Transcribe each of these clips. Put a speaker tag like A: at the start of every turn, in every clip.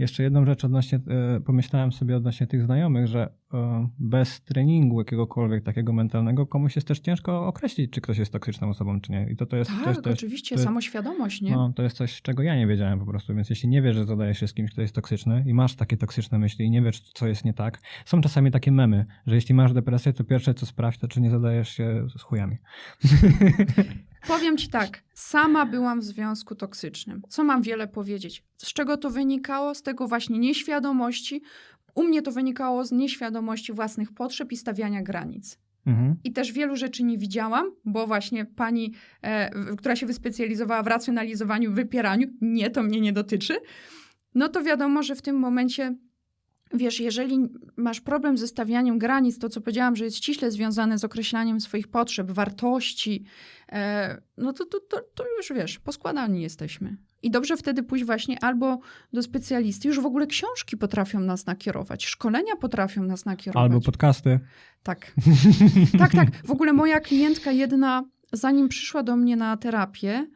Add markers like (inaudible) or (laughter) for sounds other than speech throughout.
A: Jeszcze jedną rzecz odnośnie, e, pomyślałem sobie odnośnie tych znajomych, że e, bez treningu jakiegokolwiek takiego mentalnego komuś jest też ciężko określić, czy ktoś jest toksyczną osobą, czy nie. I to, to jest,
B: Tak,
A: to jest,
B: oczywiście,
A: to jest-
B: samoświadomość, nie?
A: No, to jest coś, czego ja nie wiedziałem po prostu. Więc jeśli nie wiesz, że zadajesz się z kimś, kto jest toksyczny i masz takie toksyczne myśli i nie wiesz, co jest nie tak, są czasami takie memy, że jeśli masz depresję, to pierwsze co sprawdź, to czy nie zadajesz się z chujami. (laughs)
B: Powiem ci tak, sama byłam w związku toksycznym. Co mam wiele powiedzieć? Z czego to wynikało? Z tego właśnie nieświadomości. U mnie to wynikało z nieświadomości własnych potrzeb i stawiania granic.
A: Mhm.
B: I też wielu rzeczy nie widziałam, bo właśnie pani, e, która się wyspecjalizowała w racjonalizowaniu, wypieraniu, nie, to mnie nie dotyczy, no to wiadomo, że w tym momencie, wiesz, jeżeli masz problem ze stawianiem granic, to co powiedziałam, że jest ściśle związane z określaniem swoich potrzeb, wartości, e, no to, to, to, to już wiesz, poskładani jesteśmy. I dobrze wtedy pójść właśnie albo do specjalisty. Już w ogóle książki potrafią nas nakierować, szkolenia potrafią nas nakierować.
A: Albo podcasty.
B: Tak. Tak, tak. W ogóle moja klientka jedna, zanim przyszła do mnie na terapię,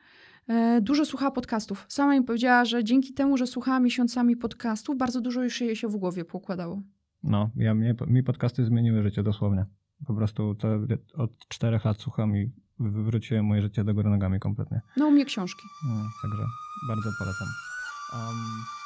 B: dużo słuchała podcastów. Sama mi powiedziała, że dzięki temu, że słuchała miesiącami podcastów, bardzo dużo już jej się w głowie poukładało.
A: No, ja, mnie, mi podcasty zmieniły życie dosłownie. Po prostu od czterech lat słucham i wywróciłem moje życie do góry nogami kompletnie.
B: No, u mnie książki.
A: No, także bardzo polecam. Um,